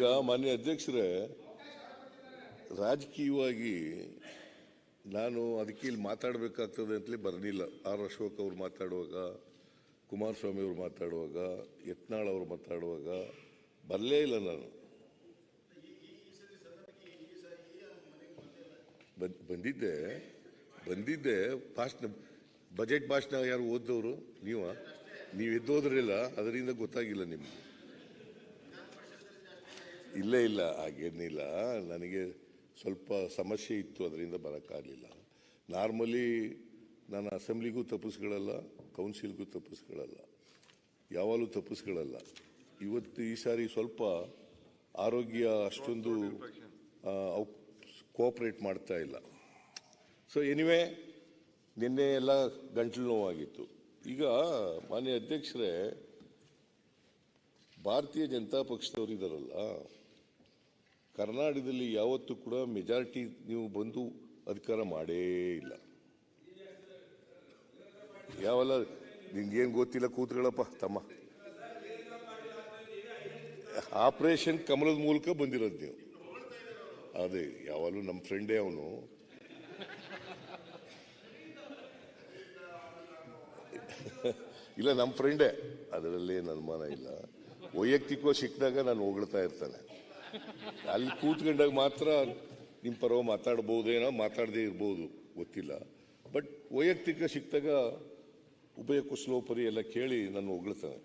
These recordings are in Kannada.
ಈಗ ಮಾನ್ಯ ಅಧ್ಯಕ್ಷರೇ, ರಾಜಕೀಯವಾಗಿ ನಾನು ಅದಕ್ಕೆ ಇಲ್ಲಿ ಮಾತಾಡಬೇಕಾಗ್ತದೆ ಅಂತಲೇ ಬರಲಿಲ್ಲ. ಆರ್ ಅಶೋಕ್ ಅವ್ರು ಮಾತಾಡುವಾಗ, ಕುಮಾರಸ್ವಾಮಿ ಅವರು ಮಾತಾಡುವಾಗ, ಯತ್ನಾಳ್ ಅವರು ಮಾತಾಡುವಾಗ ಬರಲೇ ಇಲ್ಲ ನಾನು. ಬಂದ್- ಬಂದಿದ್ದೆ ಬಂದಿದ್ದೆ ಭಾಷಣ, ಬಜೆಟ್ ಭಾಷಣ ಯಾರು ಓದ್ದವರು? ನೀವ? ನೀವು ಎದ್ದೋದ್ರಿಲ್ಲ ಅದರಿಂದ ಗೊತ್ತಾಗಿಲ್ಲ ನಿಮ್ಗೆ. ಇಲ್ಲ ಇಲ್ಲ, ಹಾಗೇನಿಲ್ಲ. ನನಗೆ ಸ್ವಲ್ಪ ಸಮಸ್ಯೆ ಇತ್ತು, ಅದರಿಂದ ಬರೋಕ್ಕಾಗಲಿಲ್ಲ. ನಾರ್ಮಲಿ ನಾನು ಅಸೆಂಬ್ಲಿಗೂ ತಪ್ಪಿಸ್ಕೊಳ್ಳಲ್ಲ ಕೌನ್ಸಿಲ್ಗೂ ತಪ್ಪಿಸ್ಕೊಳ್ಳಲ್ಲ ಯಾವಾಗಲೂ ತಪ್ಪಿಸ್ಕೊಳ್ಳಲ್ಲ ಇವತ್ತು ಈ ಸಾರಿ ಸ್ವಲ್ಪ ಆರೋಗ್ಯ ಅಷ್ಟೊಂದು ಕೋಆಪ್ರೇಟ್ ಮಾಡ್ತಾ ಇಲ್ಲ. ಸೊ ಎನಿವೆ ನಿನ್ನೆ ಎಲ್ಲ ಗಂಟಲು ನೋವಾಗಿತ್ತು. ಈಗ ಮಾನ್ಯ ಅಧ್ಯಕ್ಷರೇ, ಭಾರತೀಯ ಜನತಾ ಪಕ್ಷದವರು ಇದಾರಲ್ಲ ಕರ್ನಾಟಕದಲ್ಲಿ ಯಾವತ್ತೂ ಕೂಡ ಮೆಜಾರಿಟಿ ನೀವು ಬಂದು ಅಧಿಕಾರ ಮಾಡೇ ಇಲ್ಲ. ಯಾವಲ್ಲ, ನಿಂಗೇನು ಗೊತ್ತಿಲ್ಲ ಕೂತ್ಕೊಳ್ಳಪ್ಪ, ತಮ್ಮ. ಆಪರೇಷನ್ ಕಮಲದ ಮೂಲಕ ಬಂದಿರೋದು ನೀವು. ಅದೇ, ಯಾವಾಗಲೂ ನಮ್ಮ ಫ್ರೆಂಡೇ ಅವನು. ಇಲ್ಲ, ನಮ್ಮ ಫ್ರೆಂಡೇ ಅದರಲ್ಲಿ ಏನು ಅನುಮಾನ ಇಲ್ಲ. ವೈಯಕ್ತಿಕವಾಗಿ ಸಿಕ್ಕಿದಾಗ ನಾನು ಹೊಗಳ್ತಾ ಇರ್ತಾನೆ. ಅಲ್ಲಿ ಕೂತ್ಕೊಂಡಾಗ ಮಾತ್ರ ನಿಮ್ಮ ಪರವಾಗಿ ಮಾತಾಡ್ಬೋದೇನೋ ಮಾತಾಡದೇ ಇರ್ಬೋದು, ಗೊತ್ತಿಲ್ಲ. ಬಟ್ ವೈಯಕ್ತಿಕ ಸಿಕ್ಕಿದಾಗ ಉಭಯ ಕುಶಲೋಪರಿ ಎಲ್ಲ ಕೇಳಿ ನಾನು ಹೊಗಳ್ತಾನೆ.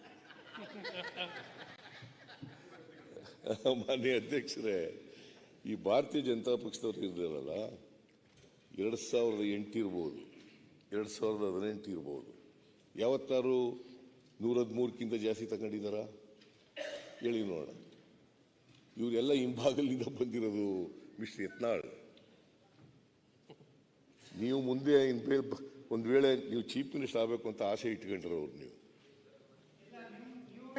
ಮಾನ್ಯ ಅಧ್ಯಕ್ಷರೇ, ಈ ಭಾರತೀಯ ಜನತಾ ಪಕ್ಷದವ್ರು ಇರಲಿಲ್ಲ ಎರಡು ಸಾವಿರದ ಎಂಟು ಇರ್ಬೋದು, ಎರಡು ಸಾವಿರದ ಹದಿನೆಂಟು ಇರ್ಬೋದು. ಯಾವತ್ತಾರು ನೂರ ಹದಿಮೂರಕ್ಕಿಂತ ಜಾಸ್ತಿ ತಗೊಂಡಿದ್ದಾರಾ? ಹೇಳಿ ನೋಡೋಣ. ಇವರೆಲ್ಲ ಹಿಂಭಾಗಲಿಂದ ಬಂದಿರೋದು ಮಿಸ್ಟರ್ ಯತ್ನಾಳ್. ನೀವು ಮುಂದೆ ಇನ್ ಬೇ- ಒಂದು ವೇಳೆ ನೀವು ಚೀಫ್ ಮಿನಿಸ್ಟರ್ ಆಗಬೇಕು ಅಂತ ಆಸೆ ಇಟ್ಕೊಂಡಿರೋರು ನೀವು.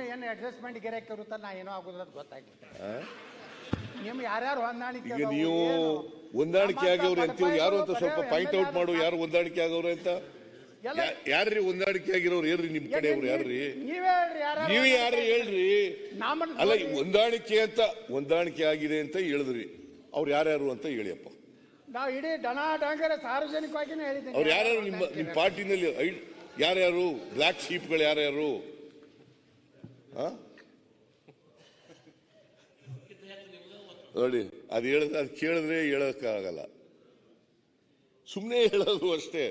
ಏನು ಅಡ್ಜಸ್ಟ್ಮೆಂಟ್ ಗಿರಾಕಿ ಅಂತ ನಾ ಏನೋ ಆಗೋದಿಲ್ಲ ಅಂತ ಗೊತ್ತಾಗ್ಬಿಟ್ಟೆ ಆ? ನಿಮ್ ಯಾರ್ಯಾರು ಹೊಂದಾಣಿಕೆ ಈಗ ನೀವು? ಹೊಂದಾಣಿಕೆ ಆಗವ್ರೆ ಅಂತೀವಿ ಯಾರು ಅಂತ ಸ್ವಲ್ಪ ಪಾಯಿಂಟ್ ಔಟ್ ಮಾಡು ಯಾರು ಹೊಂದಾಣಿಕೆ ಆಗವ್ರೆ ಅಂತ. ಯಾರ್ರಿ ಹೊಂದಾಣಿಕೆ ಆಗಿರೋರು ಹೇಳ್ರಿ ನಿಮ್ ಕಡೆಯವ್ರು ಯಾರ್ರಿ? ನೀವೇ ಹೇಳ್ರಿ ನೀವು ಯಾರು ಹೇಳ್ರಿ? ಅಲ್ಲ ಹೊಂದಾಣಿಕೆ ಅಂತ ಹೊಂದಾಣಿಕೆ ಆಗಿದೆ ಅಂತ ಹೇಳಿದ್ರಿ. ಅವ್ರು ಯಾರ್ಯಾರು ಅಂತ ಹೇಳಿಯಪ್ಪ ನಾವು ಇಡೀ ಡನ ಡಂಗರ ಸಾರ್ವಜನಿಕವಾಗಿನೇ ಹೇಳಿದ್ದೀನಿ. ಅವ್ರು ಯಾರ್ಯಾರು ನಿಮ್ಮ ನಿಮ್ಮ ಪಾರ್ಟಿನಲ್ಲಿ ಯಾರ್ಯಾರು ಬ್ಲ್ಯಾಕ್ ಶೀಪ್ಗಳು ಯಾರ್ಯಾರು? ನೋಡಿ ಅದು ಹೇಳಿದ್ರೆ ಅದು ಕೇಳಿದ್ರೆ ಹೇಳೋಕ್ಕಾಗಲ್ಲ. ಸುಮ್ಮನೆ ಹೇಳೋದು ಅಷ್ಟೇ.